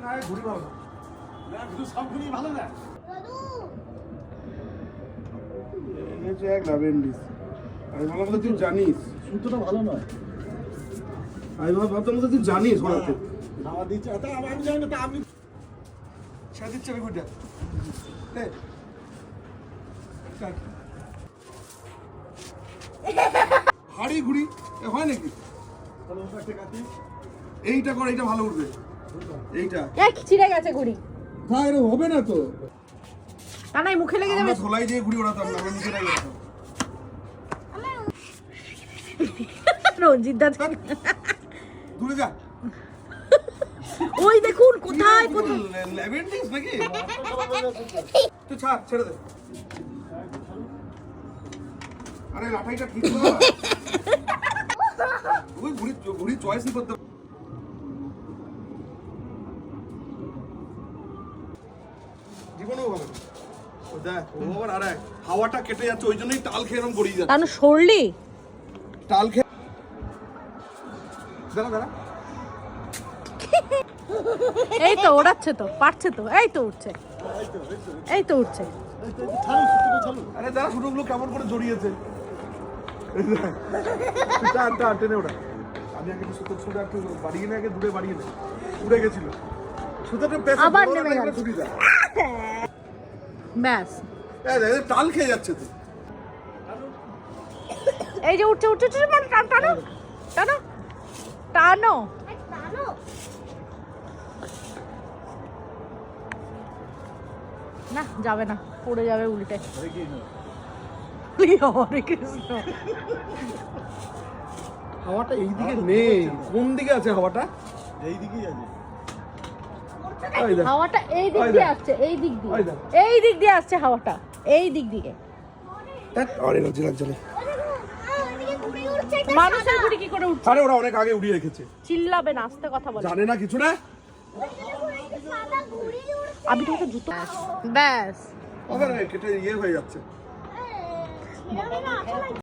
না এই ভালো না। শুধু সব ঘুড়ি ভালো না। এনেছে এক লাভেন্ডিস আমি ভাবলাম তুই জানিস। সুতোটা ভালো নয়। আমি ভাব- তো তুই জানিস ওরাতে খাওয়া দিচ্ছে। তা আমি জানি না তা আমি ছেড়ে দিচ্ছে আমি নে। হাড়ি ঘুড়ি এ হয় নাকি? তাহলে ওটা একটা কাটি এইটা কর এইটা ভালো উঠবে। এইটা। এক ছিঁড়ে গেছে ঘুড়ি? না এরকম হবে না তো। তা নাই মুখে লেগে যাবে। ধোলাই দিয়ে ঘুড়ি ওড়াতাম না আমরা নিজেরাই ওড়াতাম। রঞ্জিত দাদা দূরে যা। ওই দেখুন কোথায় কোথায়? ল্যাভেন্ডিস নাকি? তুই ছাড় ছেড়ে দে। আরে লাঠাইটা ঠিক কর। ওই ঘুড়ি ঘুড়ি চয়েসই করতে জীবনেও হবে ও দেখ ও আবার আর এক। হাওয়াটা কেটে যাচ্ছে ওই জন্যই টাল খেয়ে এরকম গড়িয়ে যাচ্ছে। সরলি? টাল খেয়ে দাঁড়া দাঁড়া। এই তো ওড়াচ্ছে তো পারছে তো এই তো উঠছে। এই তো উঠছে। আরে দাঁড়া কেমন করে জড়িয়েছে। টান টান টেনে ওটা আমি আগে সুতো ছুটে একটু বাড়িয়ে নে আগে দূরে বাড়িয়ে নে। উড়ে গেছিল। আবার নেমে গেল। ব্যাস। এই টাল খেয়ে যাচ্ছে তো। এই যে উঠছে উঠছে উঠছে মানে টান টানো টানো টানো। না যাবে না পড়ে যাবে উল্টে। হরে কৃষ্ণ। হাওয়াটা এইদিকে নেই কোন দিকে আছে হাওয়াটা? এই দিকেই আছে। হাওয়াটা এই দিক দিয়ে আসছে এই দিক দিয়ে। এই দিক দিয়ে আসছে হাওয়াটা এই দিক দিয়ে। আরে লজ্জা লাগছে মানুষের ঘুড়ি কি করে উঠছে? আরে ওরা অনেক আগে উড়িয়ে রেখেছে। চিল্লাবে না আস্তে কথা বলে। জানে না কিছু না? আমি তো জুতো ব্যাস। কেটে ইয়ে হয়ে যাচ্ছে।